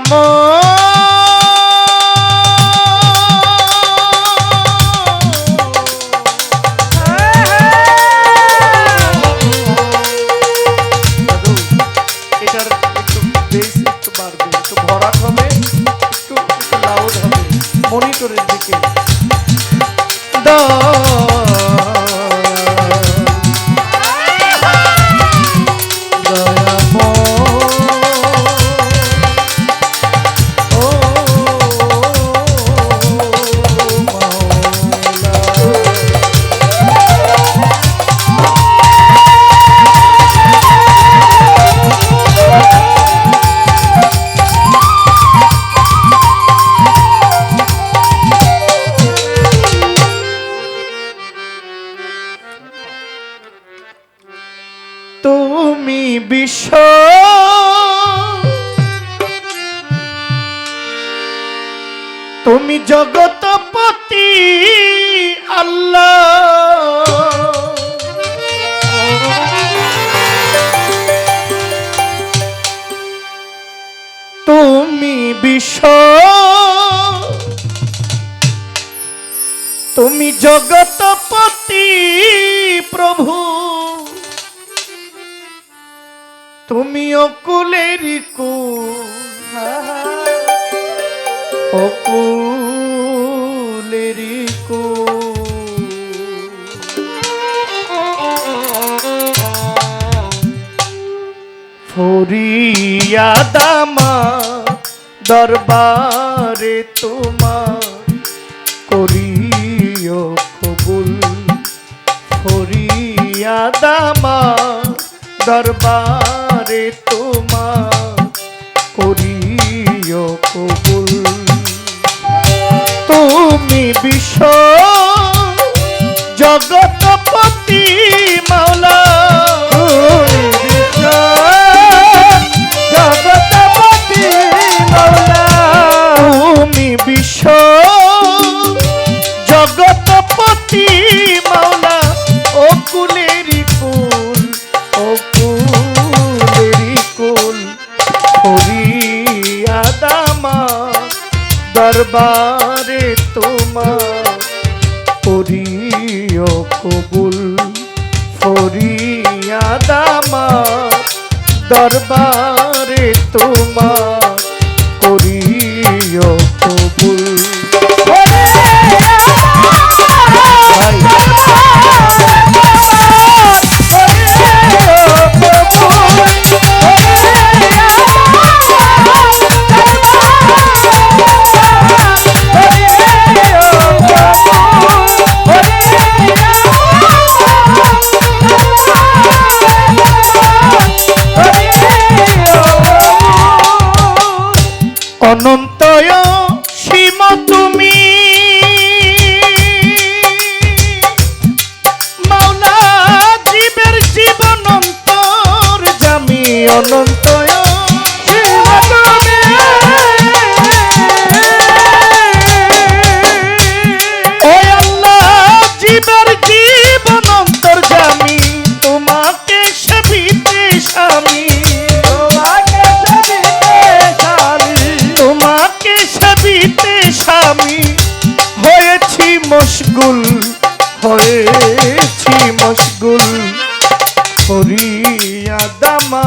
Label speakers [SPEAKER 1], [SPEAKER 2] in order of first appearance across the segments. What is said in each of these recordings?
[SPEAKER 1] দাদু, অকুলের ফরিয়াদামা দরবারে তোমার করিও কবুল। ফরিয়াদামা দরবারে তোমার করিও কবুল। তুমি বিশ্ব জগতপতি মাওলা। জগতপতি মাওলা। তুমি বিশ্ব জগতপতি মাওলা। ও কুলেরি কুল ও কুলেরি কুল হরিয়াদামা দরবারে তোমার করিও কবুল ফরিয়াদামা দরবারে তোমার হয়েছি মশগুল হয়েছি মশগুল। হরিয়াদামা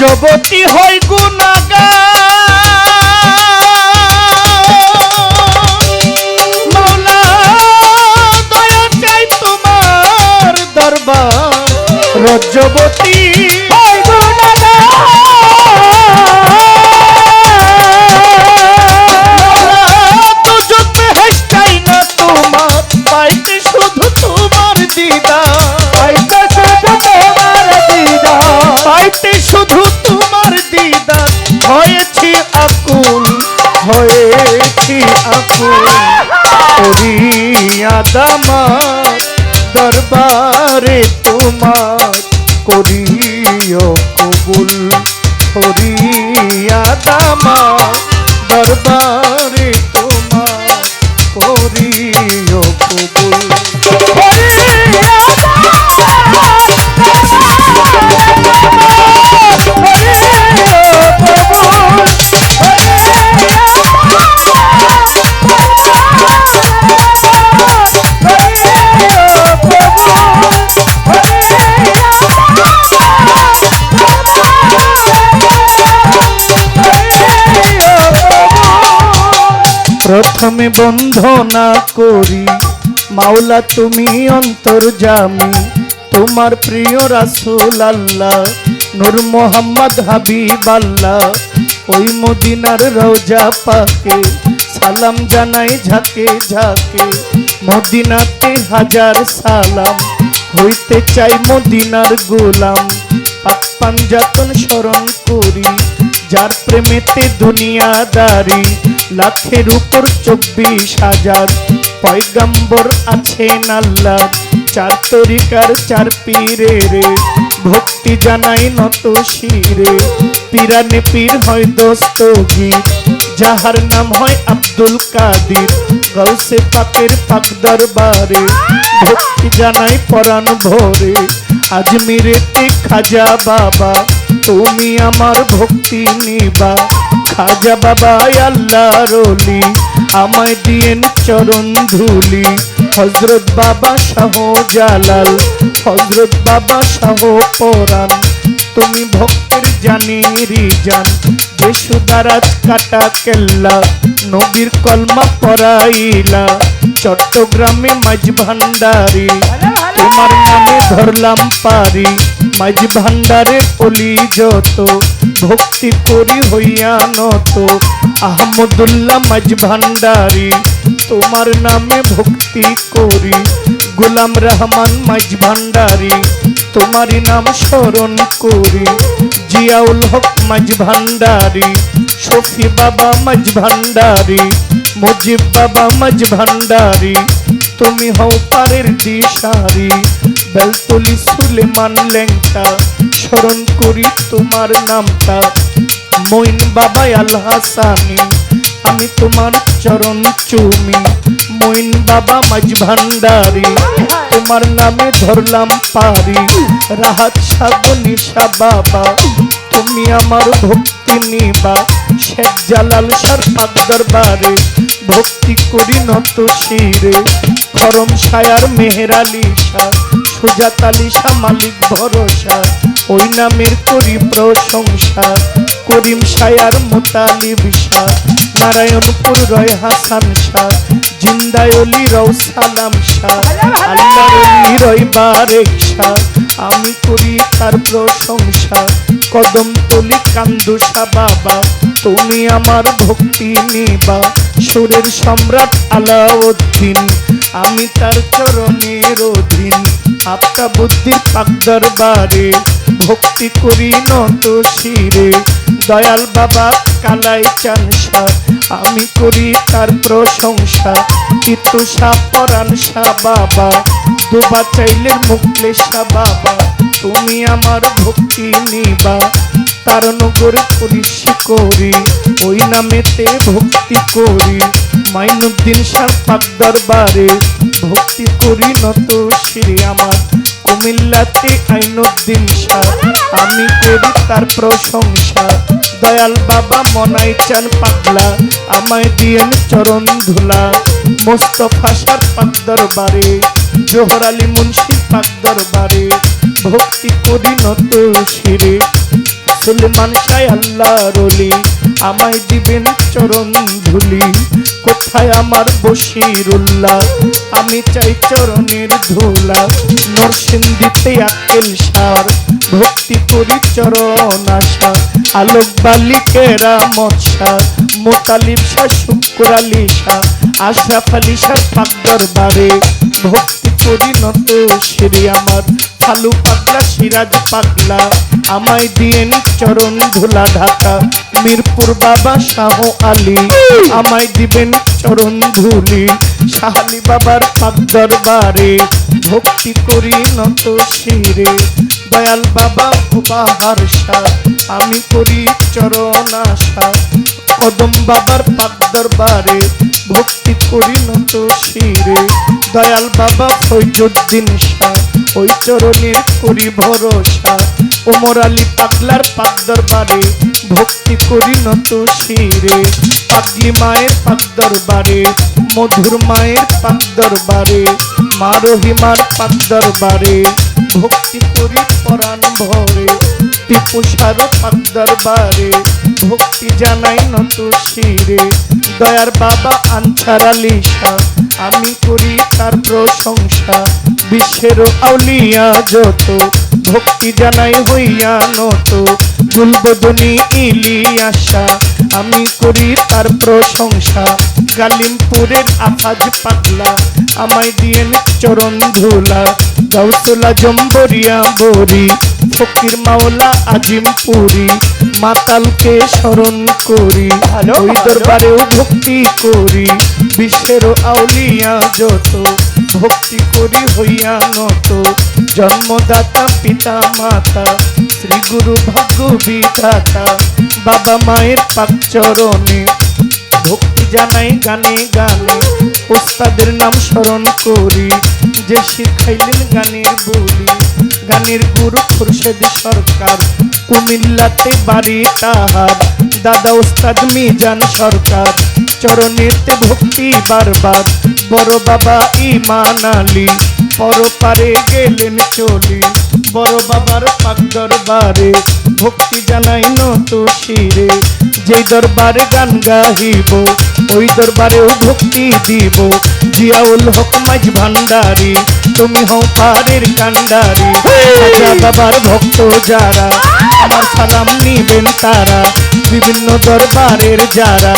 [SPEAKER 1] দেওয়ান হয় গুণাগা মাওলা দয়া চাই তোমার দরবার। রজ্জবতী করিও কবুল করিয়া দামা দরবারে প্রথমে বন্ধনা করি। মাওলা, তুমি অন্তর্জামী তোমার প্রিয় রাসুল আল্লাহ নূর মোহাম্মদ হাবিব আল্লাহ ওই মদিনার রোজা পাকে, সালাম জানাই ঝাকে ঝাকে। মদিনাতে হাজার সালাম, হইতে চাই মদিনার গোলাম। পাক পাঞ্জাতন স্মরণ করি, যার প্রেমেতে দুনিয়াদারি। লাখের উপর চব্বিশ হাজার। পয়গাম্বর আছেন আল্লাহ। চার তরিকার চার পীরে রে। ভক্তি জানাই নত শিরে। পিরানে পীর হয় দস্তগীর। যাহার নাম হয় আব্দুল কাদির। গৌসে পাকের পাক দরবারে। ভক্তি জানাই পরাণ ভরে। আজমিরেতে খাজা বাবা। তুমি আমার ভক্তি নিবা। খাজা বাবা আল্লাহ রলি আমায় দিয়েন চরণ ধুলি। হজরত বাবা শাহ জালাল হজরত বাবা শাহ পরাণ। তুমি ভক্তের জানি রিজান বেসুদারাজ কাটা কেল্লা নবীর কলমা পরাইলা চট্টগ্রামে মাঝ ভান্ডারি। তোমার নামে ধরলাম পারি। মাঝ ভান্ডারে পলি যত, ভক্তি করি হইয়া নত। আহমদুল্লাহ মাঝ ভান্ডারি তোমার নামে ভক্তি করি। গোলাম রহমান মাঝ ভান্ডারি তোমারই নাম স্মরণ করি। জিয়াউল হক মাঝ ভান্ডারি শফি বাবা মাঝ ভান্ডারি মুজিব বাবা মাঝ ভান্ডারি তুমি হও পারের দিশারি, বেলতলি সুলেমান লেংটা স্মরণ করি তোমার নামটা। মইন বাবা আল হাসানি আমি তোমার চরণ চুমি। মইন বাবা মাঝ ভান্ডারি, তোমার নামে ধরলাম পারি। রাহাত সাদ নিশা বাবা, তুমি আমার ভক্তি নিবা। শেখ জালাল সার পাক দরবারে, ভক্তি করি নত শিরে। খরম সায়ার মেহেরালি শাহ সুজাত আলী শাহ মালিক ভরসা, ওই নামের করি প্রশংসা, করিম সায়ার মোতালিব শাহ, নারায়ণপুর রয় হাসান শাহ জিন্দায়লি রও সালাম শাহ, আল্লাহর অলি রয় বারেক শাহ, আমি করি তার প্রশংসা, কদম তলি কান্দুসা বাবা, তুমি আমার ভক্তি নিবা, সুরের সম্রাট আলাউদ্দিন আমি তার চরণের অধীন আপনা বুদ্ধির পাক, দরবারে ভক্তি করি নত শিরে। দয়াল বাবা, কালাই চানসা, আমি করি তার প্রশংসা। কিতুষা পরানসা বাবা দুবা চাইলের মুকলেশা বাবা, তুমি আমার ভক্তি নিবা। তার নগর পুলিশ করি, ওই নামেতে ভক্তি করি। মাইনুদ্দিন শাহ পাক দরবারে ভক্তি করি নত শ্রী আমার। কুমিল্লাতে আইনুদ্দিন শাহ আমি করি তার প্রশংসা। দয়াল বাবা মনাই চান পাগলা, আমায় দিয়েন চরণ ধুলা। মোস্তফা সার পাক দরবারে জোহর আলী মুন্সি পাক দরবারে ভক্তি করি নত শিরে সুলেমান শাহ আল্লাহ রলি আমায় দিবেন চরণ ধুলি। কোথায় আমার বসিরুল্লাহ আমি চাই চরণের ধুলা, নরসিংদীতে আকেল সার, ভক্তি করি চরণ আশা, আলোক বালিকেরা মৎসা, মোতালিব শাহ শুক্রালি শাহ, আশরাফ আলী শাহ, পাক দরবারে ভক্তি করি নত শ্রী আমার। ফালু পাগলা, সিরাজ পাগলা, আমায় দিয়েন চরণ ধুলা ঢাকা। মিরপুর বাবা শাহ আলী। আমায় দিবেন চরণ ধুলি। শাহালি বাবার পাক দরবারে। ভক্তি করি নত শিরে। দয়াল বাবা উপহার শাহ আমি করি চরণ আশা। কদম বাবার পাক দরবারে। ভক্তি করি নত শিরে। দয়াল বাবা ফৈজুদ্দিন শাহ। ওই চরণে করি ভরসা। ওমর আলী পাগলার পাক দরবারে ভক্তি করি নত শিরে। পাগলি মায়ের পাক দরবারে মধুর মায়ের পাক দরবারে মা রহিমার পাক দরবারে ভক্তি করি পরাণ ভরে টিপুষার পাক দরবারে ভক্তি জানাই নত শিরে। দয়ার বাবা আনছার আলী শাহ আমি করি তার প্রশংসা বিশ্বের আউলিয়া যত। ভক্তি জানাই হইয়া নত। গুলবদনী ইলিয়াসা আমি করি তার প্রশংসা। গালিমপুরের আফাজ পাতলা আমায় দিয়েন চরণ ধুলা। গাউসুলা জম্বরিয়া বরি ফকির মাওলা আজিম পুরি মাতালকে স্মরণ করি ওই দরবারেও ভক্তি করি। বিশ্বের আউলিয়া যত ভক্তি করি হইয়া নত। জন্মদাতা, পিতা, মাতা, শ্রী গুরু ভাগ্য বিধাতা বাবা মায়ের পাক চরণে ভক্তি জানাই, গানে গানে ওস্তাদের নাম স্মরণ করি। যে শিখাইলেন গানের বলি, গানের গুরু খুরশেদ সরকার, কুমিল্লাতে বাড়ি তাহার, দাদা ওস্তাদ মিজান সরকার, চরণেতে ভক্তি বারবার, বড় বাবা ইমান আলী পরপারে গেলেন চলি। বড় বাবার পাক দরবারে ভক্তি জানাই নত শিরে। যেই দরবারে গান গাহিব ওই দরবারেও ভক্তি দিব। জিয়াউল হক মাঝ ভান্ডারি তুমি হও পারের কান্ডারি। রাজা বাবার ভক্ত যারা আমার সালাম নিবেন তারা বিভিন্ন দরবারের যারা।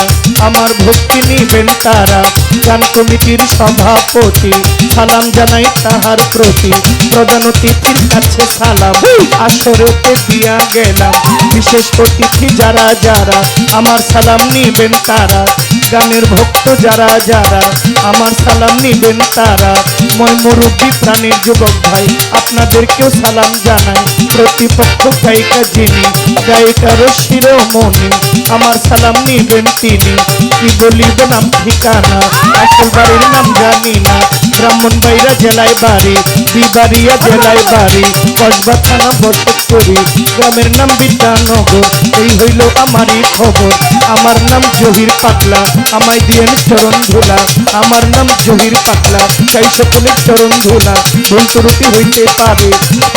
[SPEAKER 1] আমার ভক্তি নিবেন তারা। গান কমিটির সভাপতি, সালাম জানাই তাহার প্রতি। প্রধান অতিথির কাছে সালাম, আসরেতে দিয়া গেলাম। বিশেষ অতিথি যারা যারা, আমার সালাম নিবেন তারা। গানের ভক্ত যারা যারা, আমার সালাম নিবেন তারা। মই মুরব্বী প্রাণীর যুবক ভাই, আপনাদেরকেও সালাম জানাই। প্রতিপক্ষ গায়িকা যিনি গায়িকারও শিরোমণি আমার সালাম নিবেন তিনি। কি বলিব নাম, ঠিকানা? আসল বাড়ির নাম জানি না। ব্রাহ্মণ বাইরা জেলায় বাড়ি, বিবাড়িয়া জেলায় বাড়ি, কসবা থানা বসত করি। গ্রামের নাম বিদ্যানগর, এই হইল আমারই খবর। আমার নাম জহির পাতলা আমায় দিয়েন চরণ ধোলা। আমার নাম জহির পাতলা চাই সকলের চরণ ধোলা। ভুল ত্রুটি হইতে পারে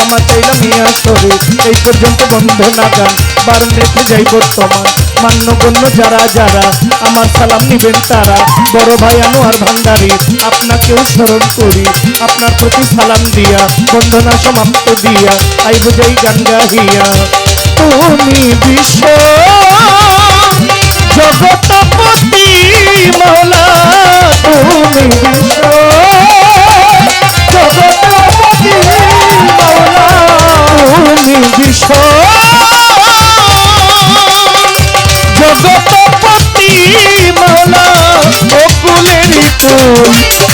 [SPEAKER 1] আমার চাইলাম ইয়া সরে এই পর্যন্ত বন্ধ না গান বারণ রেখে যাই বর্তমান মান্যগণ্য যারা যারা আমার সালাম নিবেন তারা। বড় ভাই আনোয়ার ভান্ডারি আপনাকেও স্মরণ করি, আপনার প্রতি সালাম দিয়া বন্ধনা সমাপ্ত দিয়া আই বুঝাই গান গাহিয়া, তুমি বিশ্ব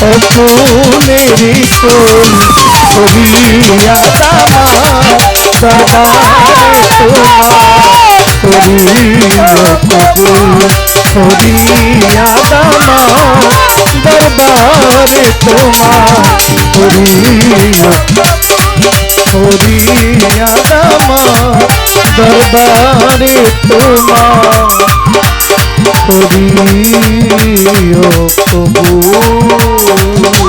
[SPEAKER 1] অকুলের কুল করিয়া দামা সদায় তোমার করিয়া কবুল করিয়া দামা দরবারে তোমার করিয়া করিয়া দামা দরবারে তোমার করিও কবুল।